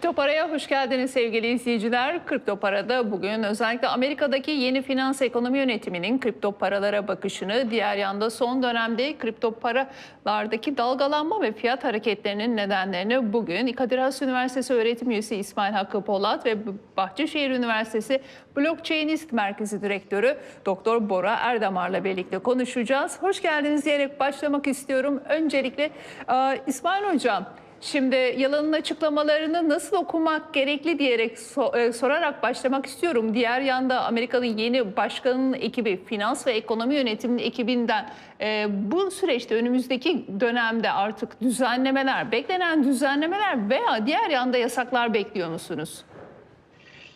Kripto Para'ya hoş geldiniz sevgili izleyiciler. Kripto Para'da bugün özellikle Amerika'daki yeni finans ekonomi yönetiminin kripto paralara bakışını, diğer yanda son dönemde kripto paralardaki dalgalanma ve fiyat hareketlerinin nedenlerini bugün Kadir Has Üniversitesi öğretim üyesi İsmail Hakkı Polat ve Bahçeşehir Üniversitesi Blockchainist Merkezi Direktörü Doktor Bora Erdamar'la birlikte konuşacağız. Hoş geldiniz diyerek başlamak istiyorum. Öncelikle e, İsmail Hocam, Şimdi Yalan'ın açıklamalarını nasıl okumak gerekli diyerek so- e, sorarak başlamak istiyorum. Diğer yanda Amerika'nın yeni başkanının ekibi, finans ve ekonomi yönetiminin ekibinden e, bu süreçte önümüzdeki dönemde artık düzenlemeler, beklenen düzenlemeler veya diğer yanda yasaklar bekliyor musunuz?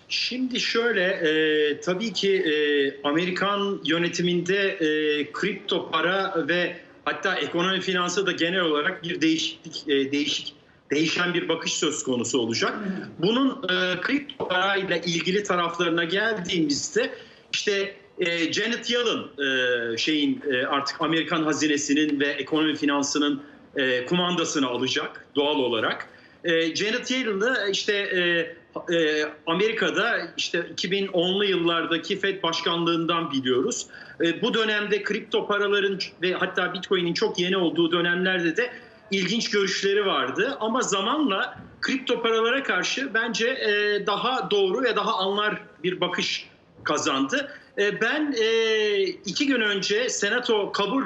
Şimdi şöyle, e, tabii ki e, Amerikan yönetiminde e, kripto para ve hatta ekonomi finansı da genel olarak bir değişiklik, e, değişik değişen bir bakış söz konusu olacak. Bunun e, kripto parayla ilgili taraflarına geldiğimizde işte e, Janet Yellen e, şeyin e, artık Amerikan hazinesinin ve ekonomi finansının e, kumandasını alacak doğal olarak. E, Janet Yellen'ı işte e, e, Amerika'da işte 2010'lu yıllardaki Fed başkanlığından biliyoruz. E, bu dönemde kripto paraların ve hatta Bitcoin'in çok yeni olduğu dönemlerde de ilginç görüşleri vardı. Ama zamanla kripto paralara karşı bence e, daha doğru ve daha anlar bir bakış kazandı. E, ben iki gün önce Senato kabul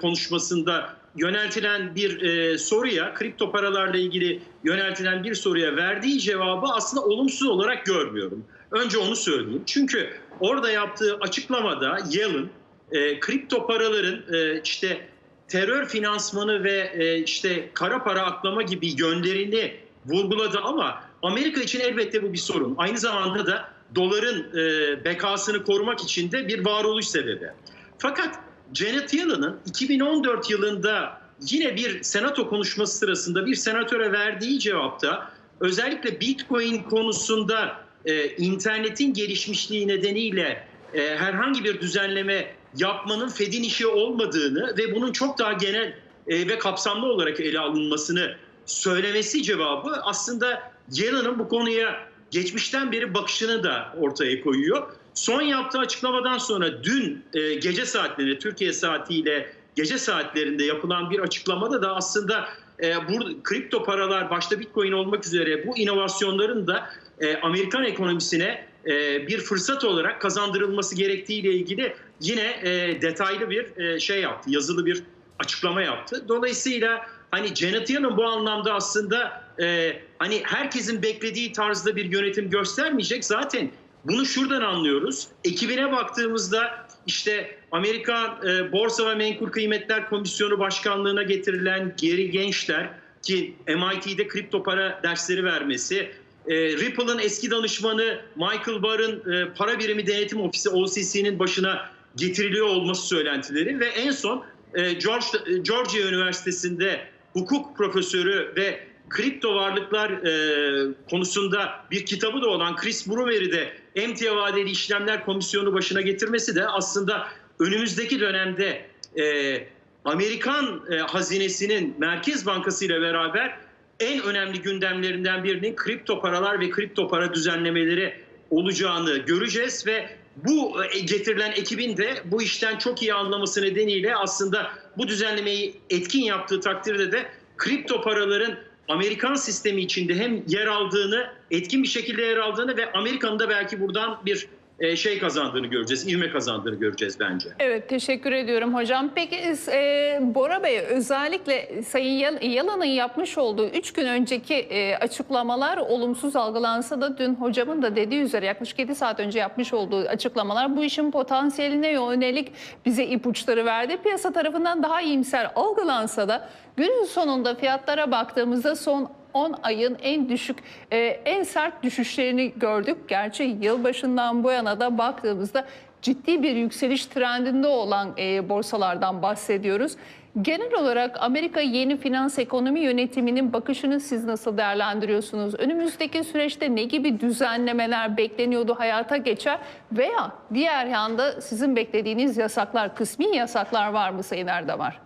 konuşmasında yöneltilen bir soruya, kripto paralarla ilgili yöneltilen bir soruya verdiği cevabı aslında olumsuz olarak görmüyorum. Önce onu söyleyeyim. Çünkü orada yaptığı açıklamada Yellen e, kripto paraların e, işte terör finansmanı ve e, işte kara para aklama gibi yönlerini vurguladı ama Amerika için elbette bu bir sorun. Aynı zamanda da doların e, bekasını korumak için de bir varoluş sebebi. Fakat Janet Yellen'ın 2014 yılında yine bir senato konuşması sırasında bir senatöre verdiği cevapta özellikle Bitcoin konusunda e, internetin gelişmişliği nedeniyle e, herhangi bir düzenleme yapmanın Fed'in işi olmadığını ve bunun çok daha genel e, ve kapsamlı olarak ele alınmasını söylemesi cevabı aslında Yellen'ın bu konuya geçmişten beri bakışını da ortaya koyuyor. Son yaptığı açıklamadan sonra dün e, gece saatlerinde Türkiye saatiyle gece saatlerinde yapılan bir açıklamada da aslında e, bu kripto paralar başta Bitcoin olmak üzere bu inovasyonların da e, Amerikan ekonomisine e, bir fırsat olarak kazandırılması gerektiği ile ilgili yine e, detaylı bir e, şey yaptı, yazılı bir açıklama yaptı. Dolayısıyla hani Janet Yellen bu anlamda aslında e, hani herkesin beklediği tarzda bir yönetim göstermeyecek. Zaten bunu şuradan anlıyoruz. Ekibine baktığımızda işte Amerika e, Borsa ve Menkul Kıymetler Komisyonu Başkanlığına getirilen Geri Gençler ki MIT'de kripto para dersleri vermesi, e, Ripple'ın eski danışmanı Michael Barr'ın e, para birimi denetim ofisi OCC'nin başına getiriliyor olması söylentileri ve en son e, George, Georgia Üniversitesi'nde hukuk profesörü ve kripto varlıklar e, konusunda bir kitabı da olan Chris Brumer'i de emtia vadeli işlemler komisyonu başına getirmesi de aslında önümüzdeki dönemde e, Amerikan e, hazinesinin Merkez Bankası ile beraber en önemli gündemlerinden birinin kripto paralar ve kripto para düzenlemeleri olacağını göreceğiz ve bu e, getirilen ekibin de bu işten çok iyi anlaması nedeniyle aslında bu düzenlemeyi etkin yaptığı takdirde de kripto paraların Amerikan sistemi içinde hem yer aldığını, etkin bir şekilde yer aldığını ve Amerika'nın da belki buradan bir e, şey kazandığını göreceğiz, ivme kazandığını göreceğiz bence. Evet teşekkür ediyorum hocam. Peki e, Bora Bey özellikle Sayın Yal- Yalan'ın yapmış olduğu 3 gün önceki e, açıklamalar olumsuz algılansa da dün hocamın da dediği üzere yaklaşık 7 saat önce yapmış olduğu açıklamalar bu işin potansiyeline yönelik bize ipuçları verdi. Piyasa tarafından daha iyimser algılansa da günün sonunda fiyatlara baktığımızda son 10 ayın en düşük, e, en sert düşüşlerini gördük. Gerçi yılbaşından bu yana da baktığımızda ciddi bir yükseliş trendinde olan e, borsalardan bahsediyoruz. Genel olarak Amerika yeni finans ekonomi yönetiminin bakışını siz nasıl değerlendiriyorsunuz? Önümüzdeki süreçte ne gibi düzenlemeler bekleniyordu hayata geçer veya diğer yanda sizin beklediğiniz yasaklar, kısmi yasaklar var mı Sayın Erdemar?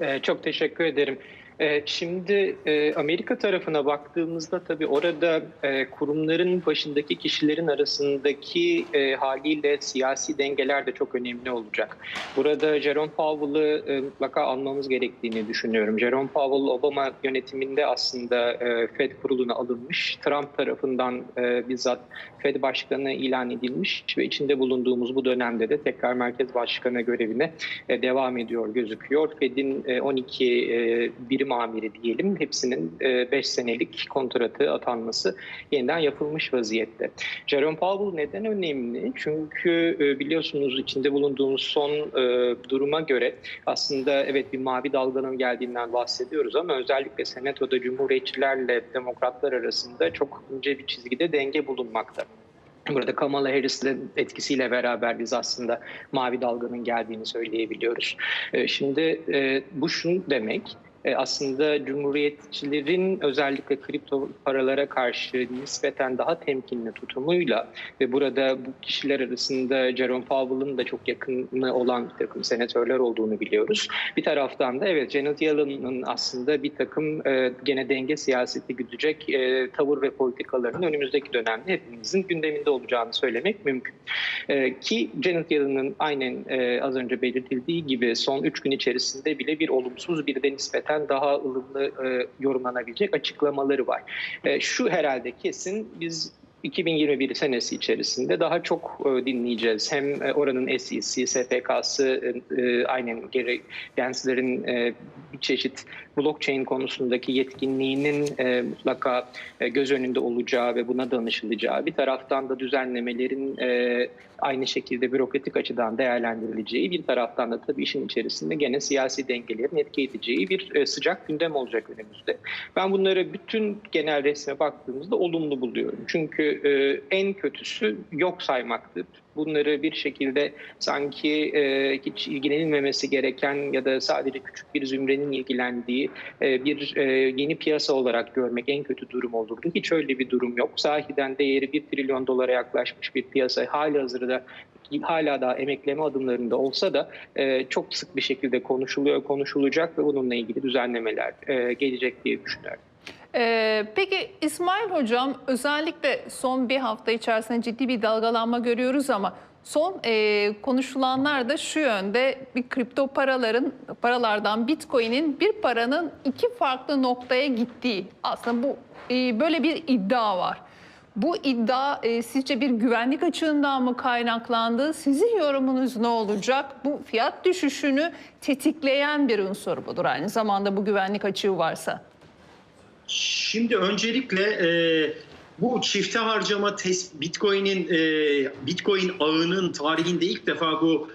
Ee, çok teşekkür ederim. Ee, Şimdi e, Amerika tarafına baktığımızda tabii orada e, kurumların başındaki kişilerin arasındaki e, haliyle siyasi dengeler de çok önemli olacak. Burada Jerome Powell'ı e, mutlaka almamız gerektiğini düşünüyorum. Jerome Powell Obama yönetiminde aslında e, Fed kuruluna alınmış. Trump tarafından e, bizzat Fed başkanı ilan edilmiş ve içinde bulunduğumuz bu dönemde de tekrar merkez başkanı görevine e, devam ediyor gözüküyor. Fed'in e, 12 e, birim amiri diyelim hepsinin 5 senelik kontratı atanması yeniden yapılmış vaziyette. Jerome Powell neden önemli? Çünkü e, biliyorsunuz içinde bulunduğumuz son e, duruma göre aslında evet bir mavi dalganın geldiğinden bahsediyoruz ama özellikle senatoda cumhuriyetçilerle demokratlar arasında çok ince bir çizgide denge bulunmakta. Burada Kamala Harris'in etkisiyle beraber biz aslında mavi dalganın geldiğini söyleyebiliyoruz. E, Şimdi e, bu şunu demek e, aslında cumhuriyetçilerin özellikle kripto paralara karşı nispeten daha temkinli tutumuyla ve burada bu kişiler arasında Jerome Powell'ın da çok yakını olan bir takım senatörler olduğunu biliyoruz. Bir taraftan da evet Janet Yellen'ın aslında bir takım e, gene denge siyaseti güdecek e, tavır ve politikalarının önümüzdeki dönemde hepimizin gündeminde olacağını söylemek mümkün. E, ki Janet Yellen'ın aynen e, az önce belirtildiği gibi son 3 gün içerisinde bile bir olumsuz bir de nispeten daha ılımlı e, yorumlanabilecek açıklamaları var. E, şu herhalde kesin biz 2021 senesi içerisinde daha çok e, dinleyeceğiz. Hem e, oranın SEC, SPK'sı, e, aynen e, bir çeşit blockchain konusundaki yetkinliğinin e, mutlaka e, göz önünde olacağı ve buna danışılacağı, bir taraftan da düzenlemelerin e, aynı şekilde bürokratik açıdan değerlendirileceği, bir taraftan da tabii işin içerisinde gene siyasi dengelerin etki edeceği bir e, sıcak gündem olacak önümüzde. Ben bunları bütün genel resme baktığımızda olumlu buluyorum. Çünkü e, en kötüsü yok saymaktır. Bunları bir şekilde sanki e, hiç ilgilenilmemesi gereken ya da sadece küçük bir zümrenin ilgilendiği e, bir e, yeni piyasa olarak görmek en kötü durum olurdu. Hiç öyle bir durum yok. Sahiden değeri 1 trilyon dolara yaklaşmış bir piyasa hali hazırda hala daha emekleme adımlarında olsa da e, çok sık bir şekilde konuşuluyor, konuşulacak ve bununla ilgili düzenlemeler e, gelecek diye düşünüyorum. Ee, peki İsmail Hocam özellikle son bir hafta içerisinde ciddi bir dalgalanma görüyoruz ama son e, konuşulanlar da şu yönde bir kripto paraların paralardan Bitcoin'in bir paranın iki farklı noktaya gittiği aslında bu e, böyle bir iddia var. Bu iddia e, sizce bir güvenlik açığından mı kaynaklandı? Sizin yorumunuz ne olacak? Bu fiyat düşüşünü tetikleyen bir unsur mudur aynı zamanda bu güvenlik açığı varsa? Şimdi öncelikle e, bu çifte harcama tes- Bitcoin'in e, Bitcoin ağının tarihinde ilk defa bu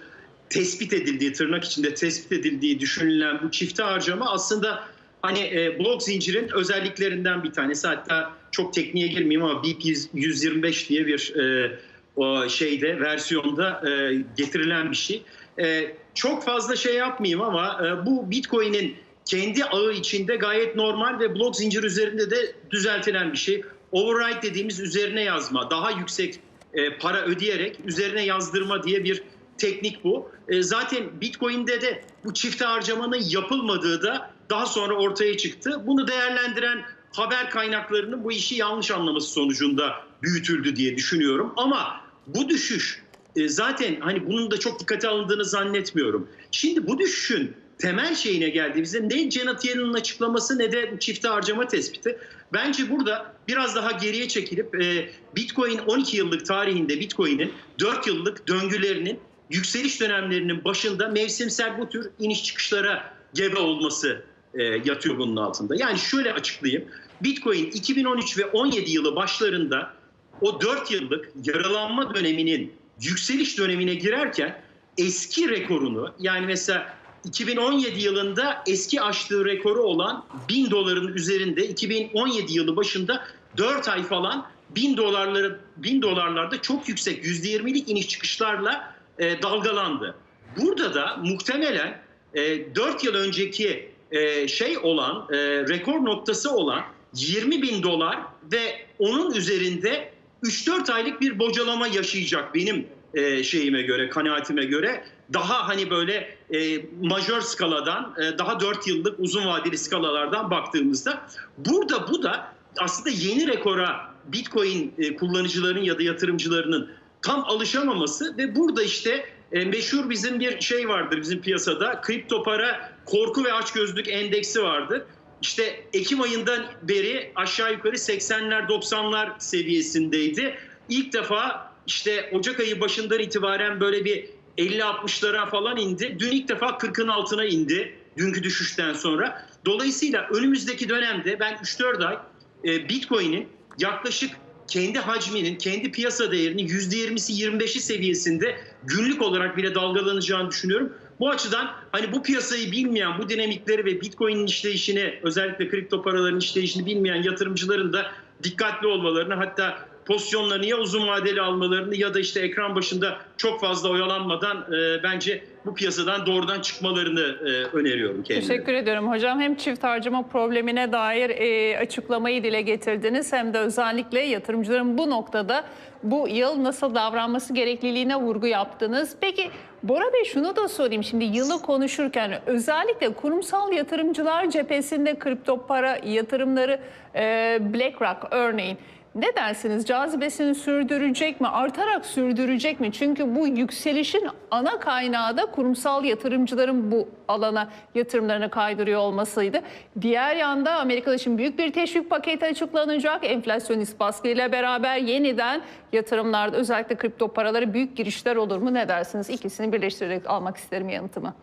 tespit edildiği tırnak içinde tespit edildiği düşünülen bu çifte harcama aslında hani e, blok zincirin özelliklerinden bir tanesi hatta çok tekniğe girmeyeyim ama BIP 125 diye bir e, o şeyde versiyonda e, getirilen bir şey. E, çok fazla şey yapmayayım ama e, bu Bitcoin'in kendi ağı içinde gayet normal ve blok zincir üzerinde de düzeltilen bir şey. Override dediğimiz üzerine yazma, daha yüksek e, para ödeyerek üzerine yazdırma diye bir teknik bu. E, zaten Bitcoin'de de bu çifte harcamanın yapılmadığı da daha sonra ortaya çıktı. Bunu değerlendiren haber kaynaklarının bu işi yanlış anlaması sonucunda büyütüldü diye düşünüyorum. Ama bu düşüş e, zaten hani bunun da çok dikkate alındığını zannetmiyorum. Şimdi bu düşüşün temel şeyine geldiğimizde ne Janet Yellen'ın açıklaması ne de çifte harcama tespiti. Bence burada biraz daha geriye çekilip e, Bitcoin 12 yıllık tarihinde Bitcoin'in 4 yıllık döngülerinin yükseliş dönemlerinin başında mevsimsel bu tür iniş çıkışlara gebe olması e, yatıyor bunun altında. Yani şöyle açıklayayım. Bitcoin 2013 ve 17 yılı başlarında o 4 yıllık yaralanma döneminin yükseliş dönemine girerken eski rekorunu yani mesela 2017 yılında eski aştığı rekoru olan 1000 doların üzerinde 2017 yılı başında 4 ay falan 1000 dolarları 1000 dolarlarda çok yüksek %20'lik iniş çıkışlarla e, dalgalandı. Burada da muhtemelen e, 4 yıl önceki e, şey olan e, rekor noktası olan 20 bin dolar ve onun üzerinde 3-4 aylık bir bocalama yaşayacak benim e, şeyime göre, kanaatime göre. daha hani böyle e, majör skaladan e, daha 4 yıllık uzun vadeli skalalardan baktığımızda burada bu da aslında yeni rekora Bitcoin e, kullanıcıların ya da yatırımcılarının tam alışamaması ve burada işte e, meşhur bizim bir şey vardır bizim piyasada kripto para korku ve açgözlük endeksi vardır. İşte Ekim ayından beri aşağı yukarı 80'ler 90'lar seviyesindeydi. İlk defa işte Ocak ayı başından itibaren böyle bir 50-60'lara falan indi. Dün ilk defa 40'ın altına indi dünkü düşüşten sonra. Dolayısıyla önümüzdeki dönemde ben 3-4 ay e, Bitcoin'in yaklaşık kendi hacminin, kendi piyasa değerinin %20'si 25'i seviyesinde günlük olarak bile dalgalanacağını düşünüyorum. Bu açıdan hani bu piyasayı bilmeyen, bu dinamikleri ve Bitcoin'in işleyişini, özellikle kripto paraların işleyişini bilmeyen yatırımcıların da dikkatli olmalarını hatta pozisyonlarını ya uzun vadeli almalarını ya da işte ekran başında çok fazla oyalanmadan e, bence bu piyasadan doğrudan çıkmalarını e, öneriyorum kendilerine. Teşekkür ediyorum hocam. Hem çift harcama problemine dair e, açıklamayı dile getirdiniz hem de özellikle yatırımcıların bu noktada bu yıl nasıl davranması gerekliliğine vurgu yaptınız. Peki Bora Bey şunu da sorayım şimdi yılı konuşurken özellikle kurumsal yatırımcılar cephesinde kripto para yatırımları e, BlackRock örneğin ne dersiniz? Cazibesini sürdürecek mi? Artarak sürdürecek mi? Çünkü bu yükselişin ana kaynağı da kurumsal yatırımcıların bu alana yatırımlarını kaydırıyor olmasıydı. Diğer yanda Amerika'da şimdi büyük bir teşvik paketi açıklanacak. Enflasyonist baskıyla beraber yeniden yatırımlarda özellikle kripto paraları büyük girişler olur mu? Ne dersiniz? İkisini birleştirerek almak isterim yanıtımı.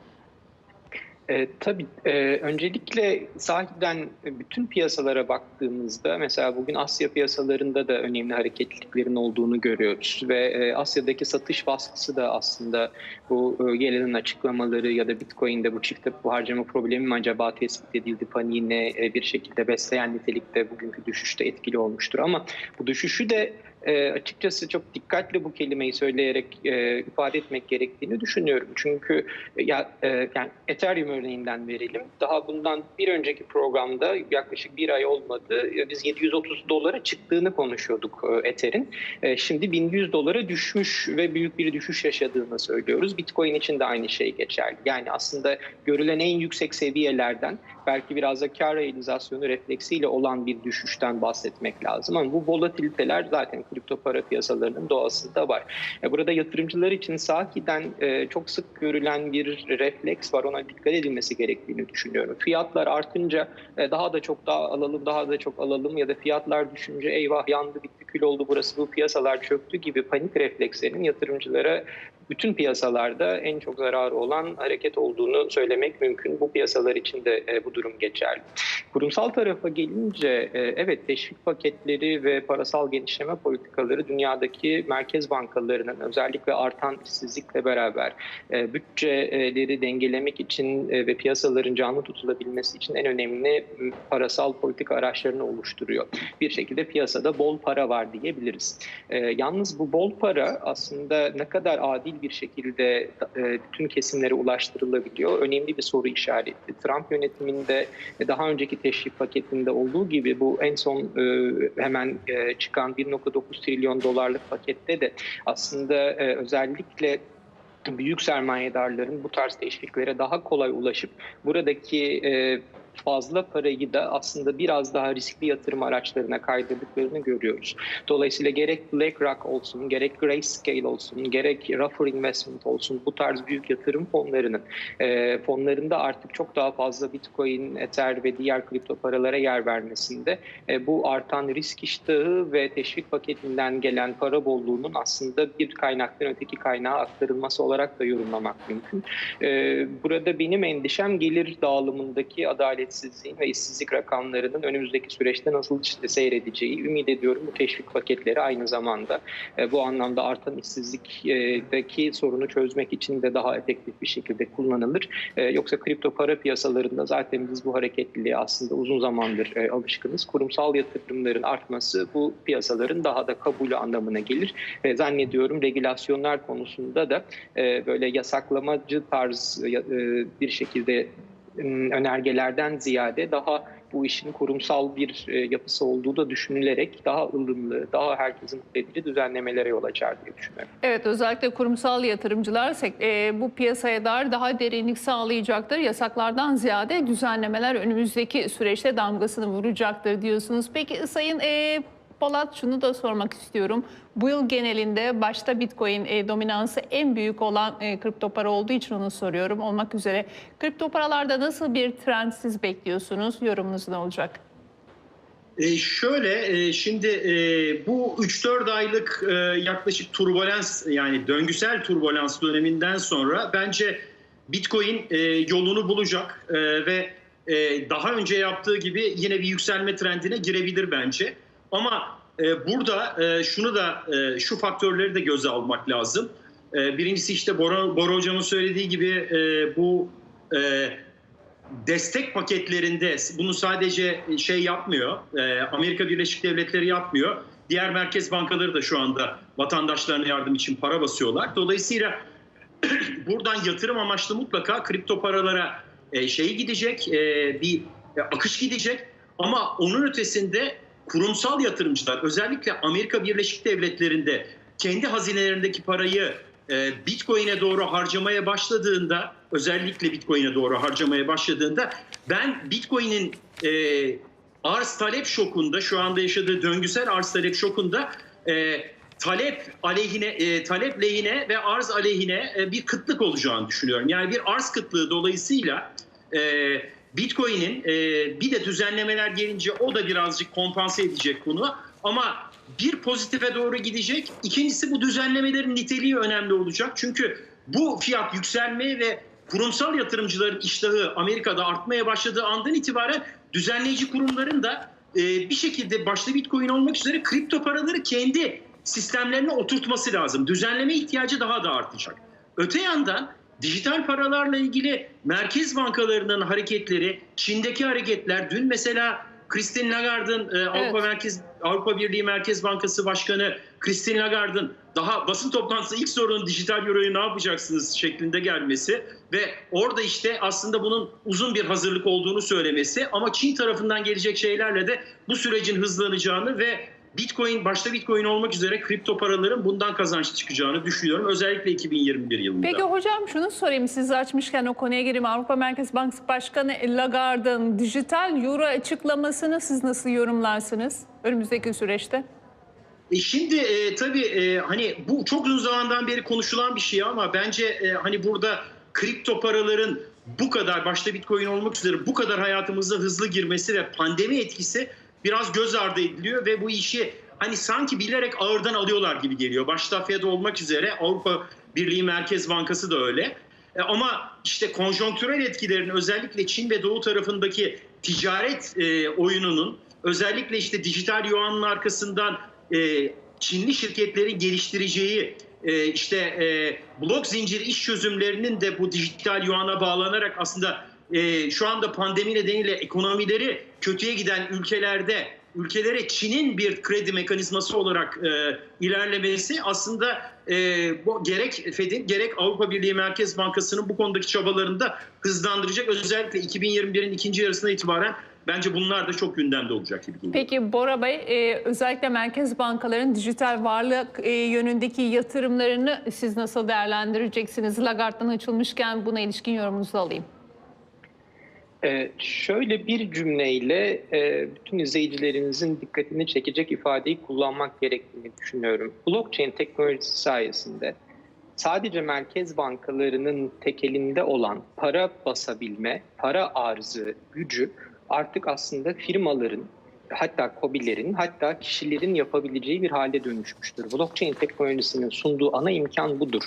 E, tabii e, öncelikle sahiden bütün piyasalara baktığımızda mesela bugün Asya piyasalarında da önemli hareketliliklerin olduğunu görüyoruz ve e, Asya'daki satış baskısı da aslında bu e, gelenin açıklamaları ya da Bitcoin'de bu çifte bu harcama problemi mi acaba tespit edildi paniğine e, bir şekilde besleyen nitelikte bugünkü düşüşte etkili olmuştur. Ama bu düşüşü de e, açıkçası çok dikkatli bu kelimeyi söyleyerek e, ifade etmek gerektiğini düşünüyorum. Çünkü e, ya e, yani Ethereum örneğinden verelim. Daha bundan bir önceki programda yaklaşık bir ay olmadı. Biz 730 dolara çıktığını konuşuyorduk e, Ether'in. E, şimdi 1100 dolara düşmüş ve büyük bir düşüş yaşadığını söylüyoruz. Bitcoin için de aynı şey geçerli. Yani aslında görülen en yüksek seviyelerden belki biraz da kar realizasyonu refleksiyle olan bir düşüşten bahsetmek lazım. Ama bu volatiliteler zaten kripto para piyasalarının doğasında var. E, burada yatırımcılar için sahiden e, çok sık görülen bir refleks var. Ona dikkat edilmesi gerektiğini düşünüyorum. Fiyatlar artınca e, daha da çok daha alalım, daha da çok alalım ya da fiyatlar düşünce eyvah yandı, bitti, kül oldu burası, bu piyasalar çöktü gibi panik reflekslerinin yatırımcılara bütün piyasalarda en çok zararı olan hareket olduğunu söylemek mümkün. Bu piyasalar için de bu durum geçerli. Kurumsal tarafa gelince evet teşvik paketleri ve parasal genişleme politikaları dünyadaki merkez bankalarının özellikle artan işsizlikle beraber bütçeleri dengelemek için ve piyasaların canlı tutulabilmesi için en önemli parasal politika araçlarını oluşturuyor. Bir şekilde piyasada bol para var diyebiliriz. Yalnız bu bol para aslında ne kadar adil bir şekilde bütün kesimlere ulaştırılabiliyor önemli bir soru işareti. Trump yönetiminde daha önceki teşvik paketinde olduğu gibi bu en son hemen çıkan 1.9 trilyon dolarlık pakette de aslında özellikle büyük sermayedarların bu tarz teşviklere daha kolay ulaşıp buradaki fazla parayı da aslında biraz daha riskli yatırım araçlarına kaydırdıklarını görüyoruz. Dolayısıyla gerek BlackRock olsun, gerek Grayscale olsun, gerek Ruffer Investment olsun bu tarz büyük yatırım fonlarının e, fonlarında artık çok daha fazla Bitcoin, Ether ve diğer kripto paralara yer vermesinde e, bu artan risk iştahı ve teşvik paketinden gelen para bolluğunun aslında bir kaynaktan öteki kaynağa aktarılması olarak da yorumlamak mümkün. E, burada benim endişem gelir dağılımındaki adalet adaletsizliğin ve işsizlik rakamlarının önümüzdeki süreçte nasıl seyredeceği ümit ediyorum. Bu teşvik paketleri aynı zamanda e, bu anlamda artan işsizlikteki sorunu çözmek için de daha efektif bir şekilde kullanılır. E, yoksa kripto para piyasalarında zaten biz bu hareketliliğe aslında uzun zamandır e, alışkınız. Kurumsal yatırımların artması bu piyasaların daha da kabulü anlamına gelir. Zannediyorum regülasyonlar konusunda da böyle yasaklamacı tarz bir şekilde önergelerden ziyade daha bu işin kurumsal bir e, yapısı olduğu da düşünülerek daha ılımlı, daha herkesin mutlu düzenlemelere yol açar diye düşünüyorum. Evet özellikle kurumsal yatırımcılar e, bu piyasaya dair daha derinlik sağlayacaktır. Yasaklardan ziyade düzenlemeler önümüzdeki süreçte damgasını vuracaktır diyorsunuz. Peki Sayın e, Polat şunu da sormak istiyorum. Bu yıl genelinde başta Bitcoin e, dominansı en büyük olan e, kripto para olduğu için onu soruyorum olmak üzere. Kripto paralarda nasıl bir trend siz bekliyorsunuz? Yorumunuz ne olacak? E, şöyle e, şimdi e, bu 3-4 aylık e, yaklaşık turbulans yani döngüsel turbulans döneminden sonra bence Bitcoin e, yolunu bulacak e, ve e, daha önce yaptığı gibi yine bir yükselme trendine girebilir bence. Ama e, burada e, şunu da e, şu faktörleri de göze almak lazım. E, birincisi işte Bora, Bora hocamın söylediği gibi e, bu e, destek paketlerinde bunu sadece şey yapmıyor, e, Amerika Birleşik Devletleri yapmıyor. Diğer merkez bankaları da şu anda vatandaşlarına yardım için para basıyorlar. Dolayısıyla buradan yatırım amaçlı mutlaka kripto paralara e, şey gidecek, e, bir e, akış gidecek. Ama onun ötesinde kurumsal yatırımcılar özellikle Amerika Birleşik Devletleri'nde kendi hazinelerindeki parayı e, Bitcoin'e doğru harcamaya başladığında özellikle Bitcoin'e doğru harcamaya başladığında ben Bitcoin'in e, arz talep şokunda şu anda yaşadığı döngüsel arz talep şokunda e, talep aleyhine e, talep lehine ve arz aleyhine e, bir kıtlık olacağını düşünüyorum. Yani bir arz kıtlığı dolayısıyla e, Bitcoin'in e, bir de düzenlemeler gelince o da birazcık kompanse edecek bunu. Ama bir pozitife doğru gidecek. İkincisi bu düzenlemelerin niteliği önemli olacak. Çünkü bu fiyat yükselmeye ve kurumsal yatırımcıların iştahı Amerika'da artmaya başladığı andan itibaren düzenleyici kurumların da e, bir şekilde başta Bitcoin olmak üzere kripto paraları kendi sistemlerine oturtması lazım. Düzenleme ihtiyacı daha da artacak. Öte yandan dijital paralarla ilgili merkez bankalarının hareketleri, Çin'deki hareketler, dün mesela Christine Lagarde'ın e, Avrupa Merkez Avrupa Birliği Merkez Bankası Başkanı Christine Lagarde'ın daha basın toplantısı ilk sorunun dijital euroyu ne yapacaksınız şeklinde gelmesi ve orada işte aslında bunun uzun bir hazırlık olduğunu söylemesi ama Çin tarafından gelecek şeylerle de bu sürecin hızlanacağını ve Bitcoin başta Bitcoin olmak üzere kripto paraların bundan kazanç çıkacağını düşünüyorum. Özellikle 2021 yılında. Peki hocam şunu sorayım siz açmışken o konuya gireyim. Avrupa Merkez Bankası Başkanı Lagarde'ın dijital euro açıklamasını siz nasıl yorumlarsınız önümüzdeki süreçte? E şimdi e, tabii e, hani bu çok uzun zamandan beri konuşulan bir şey ama bence e, hani burada kripto paraların bu kadar başta Bitcoin olmak üzere bu kadar hayatımıza hızlı girmesi ve pandemi etkisi biraz göz ardı ediliyor ve bu işi hani sanki bilerek ağırdan alıyorlar gibi geliyor. Başta Fed olmak üzere Avrupa Birliği Merkez Bankası da öyle. E, ama işte konjonktürel etkilerin özellikle Çin ve Doğu tarafındaki ticaret e, oyununun özellikle işte dijital yuanın arkasından e, Çinli şirketlerin geliştireceği e, işte e, blok zincir iş çözümlerinin de bu dijital yuana bağlanarak aslında e, şu anda pandemi nedeniyle ekonomileri kötüye giden ülkelerde ülkelere Çin'in bir kredi mekanizması olarak e, ilerlemesi aslında e, bu gerek Fed'in gerek Avrupa Birliği Merkez Bankası'nın bu konudaki çabalarını da hızlandıracak. Özellikle 2021'in ikinci yarısına itibaren bence bunlar da çok gündemde olacak gibi. Peki Bora Bey e, özellikle merkez bankaların dijital varlık e, yönündeki yatırımlarını siz nasıl değerlendireceksiniz? Lagarde'dan açılmışken buna ilişkin yorumunuzu alayım. Ee, şöyle bir cümleyle e, bütün izleyicilerimizin dikkatini çekecek ifadeyi kullanmak gerektiğini düşünüyorum. Blockchain teknolojisi sayesinde sadece merkez bankalarının tekelinde olan para basabilme, para arzı, gücü artık aslında firmaların hatta COBİ'lerin hatta kişilerin yapabileceği bir hale dönüşmüştür. Blockchain teknolojisinin sunduğu ana imkan budur.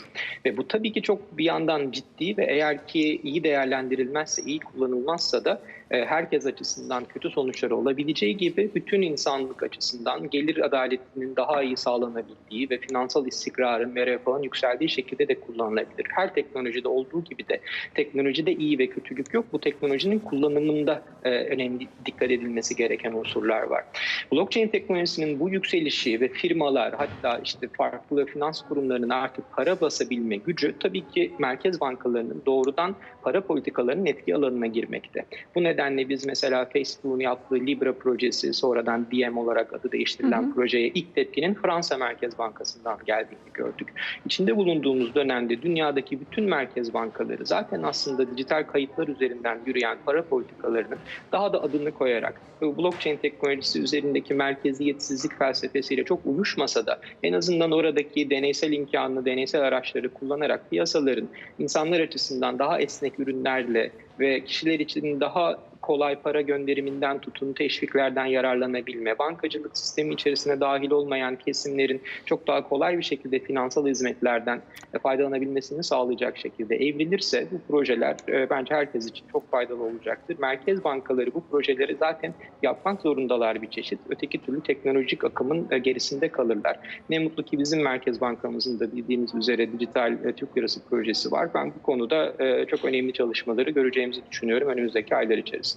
Ve bu tabii ki çok bir yandan ciddi ve eğer ki iyi değerlendirilmezse, iyi kullanılmazsa da e, herkes açısından kötü sonuçları olabileceği gibi bütün insanlık açısından gelir adaletinin daha iyi sağlanabildiği ve finansal istikrarın ve refahın yükseldiği şekilde de kullanılabilir. Her teknolojide olduğu gibi de teknolojide iyi ve kötülük yok. Bu teknolojinin kullanımında e, önemli dikkat edilmesi gereken unsurlar var. Blockchain teknolojisinin bu yükselişi ve firmalar hatta işte farklı finans kurumlarının artık para basabilme gücü tabii ki merkez bankalarının doğrudan para politikalarının etki alanına girmekte. Bu nedenle biz mesela Facebook'un yaptığı Libra projesi sonradan Diem olarak adı değiştirilen projeye ilk tepkinin Fransa Merkez Bankası'ndan geldiğini gördük. İçinde bulunduğumuz dönemde dünyadaki bütün merkez bankaları zaten aslında dijital kayıtlar üzerinden yürüyen para politikalarının daha da adını koyarak blockchain teknolojisi üzerindeki merkeziyetsizlik felsefesiyle çok uyuşmasa da en azından oradaki deneysel imkanını, deneysel araçları kullanarak piyasaların insanlar açısından daha esnek ürünlerle ve kişiler için daha kolay para gönderiminden tutun teşviklerden yararlanabilme, bankacılık sistemi içerisine dahil olmayan kesimlerin çok daha kolay bir şekilde finansal hizmetlerden faydalanabilmesini sağlayacak şekilde evrilirse bu projeler e, bence herkes için çok faydalı olacaktır. Merkez bankaları bu projeleri zaten yapmak zorundalar bir çeşit. Öteki türlü teknolojik akımın e, gerisinde kalırlar. Ne mutlu ki bizim Merkez Bankamızın da bildiğiniz üzere dijital e, Türk Lirası projesi var. Ben bu konuda çok önemli çalışmaları göreceğimizi düşünüyorum önümüzdeki aylar içerisinde.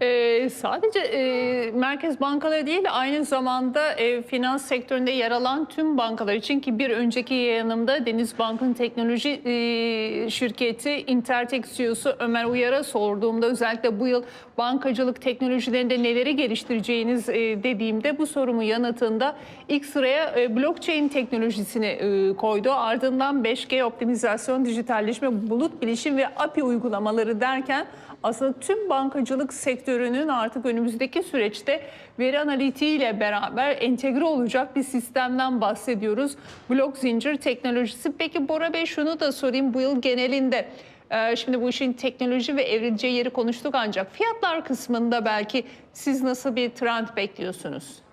Ee, sadece e, merkez bankaları değil aynı zamanda e, finans sektöründe yer alan tüm bankalar için ki bir önceki yayınımda Deniz Bank'ın teknoloji e, şirketi Intertek CEO'su Ömer Uyar'a sorduğumda özellikle bu yıl bankacılık teknolojilerinde neleri geliştireceğiniz e, dediğimde bu sorumun yanıtında ilk sıraya e, blockchain teknolojisini e, koydu. Ardından 5G optimizasyon, dijitalleşme, bulut bilişim ve API uygulamaları derken aslında tüm bankacılık sektörünün artık önümüzdeki süreçte veri analitiği ile beraber entegre olacak bir sistemden bahsediyoruz. Blok zincir teknolojisi. Peki Bora Bey şunu da sorayım bu yıl genelinde e, Şimdi bu işin teknoloji ve evrileceği yeri konuştuk ancak fiyatlar kısmında belki siz nasıl bir trend bekliyorsunuz?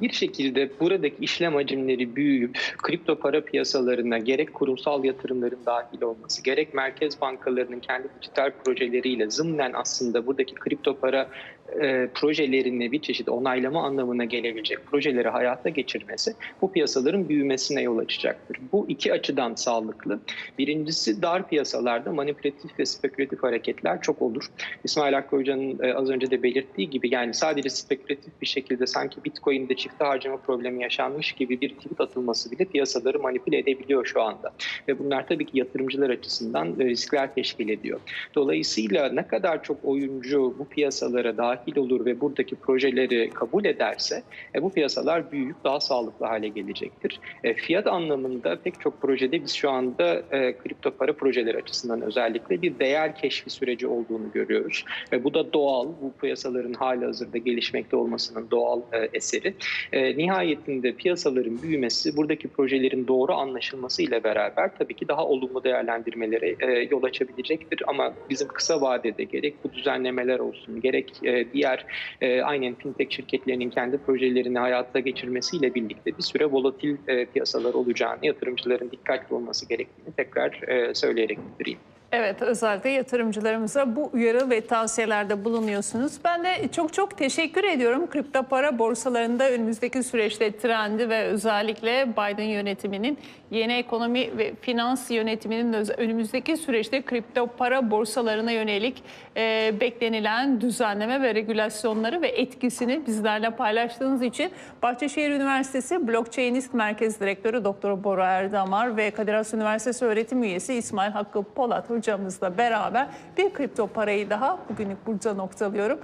Bir şekilde buradaki işlem hacimleri büyüyüp kripto para piyasalarına gerek kurumsal yatırımların dahil olması, gerek merkez bankalarının kendi dijital projeleriyle zımnen aslında buradaki kripto para e, projelerini bir çeşit onaylama anlamına gelebilecek projeleri hayata geçirmesi bu piyasaların büyümesine yol açacaktır. Bu iki açıdan sağlıklı. Birincisi dar piyasalarda manipülatif ve spekülatif hareketler çok olur. İsmail Hakkı Hoca'nın e, az önce de belirttiği gibi yani sadece spekülatif bir şekilde sanki Bitcoin'de çifte harcama problemi yaşanmış gibi bir tweet atılması bile piyasaları manipüle edebiliyor şu anda. Ve bunlar tabii ki yatırımcılar açısından e, riskler teşkil ediyor. Dolayısıyla ne kadar çok oyuncu bu piyasalara dahil olur ve buradaki projeleri kabul ederse e, bu piyasalar büyüyüp daha sağlıklı hale gelecektir. E, fiyat anlamında pek çok projede biz şu anda e, kripto para projeleri açısından özellikle bir değer keşfi süreci olduğunu görüyoruz. Ve bu da doğal, bu piyasaların hali hazırda gelişmekte olmasının doğal e, eseri. E, nihayetinde piyasaların büyümesi buradaki projelerin doğru anlaşılması ile beraber tabii ki daha olumlu değerlendirmelere e, yol açabilecektir. Ama bizim kısa vadede gerek bu düzenlemeler olsun, gerek e, diğer e, aynen fintech şirketlerinin kendi projelerini hayata geçirmesiyle birlikte bir süre volatil e, piyasalar olacağını, yatırımcıların dikkatli olması gerektiğini tekrar e, söyleyerek bitireyim. Evet özellikle yatırımcılarımıza bu uyarı ve tavsiyelerde bulunuyorsunuz. Ben de çok çok teşekkür ediyorum. Kripto para borsalarında önümüzdeki süreçte trendi ve özellikle Biden yönetiminin yeni ekonomi ve finans yönetiminin önümüzdeki süreçte kripto para borsalarına yönelik e, beklenilen düzenleme ve regülasyonları ve etkisini bizlerle paylaştığınız için Bahçeşehir Üniversitesi Blockchainist Merkez Direktörü Doktor Bora Erdamar ve Kadir Has Üniversitesi öğretim üyesi İsmail Hakkı Polat hocamızla beraber bir kripto parayı daha bugünlük burada noktalıyorum.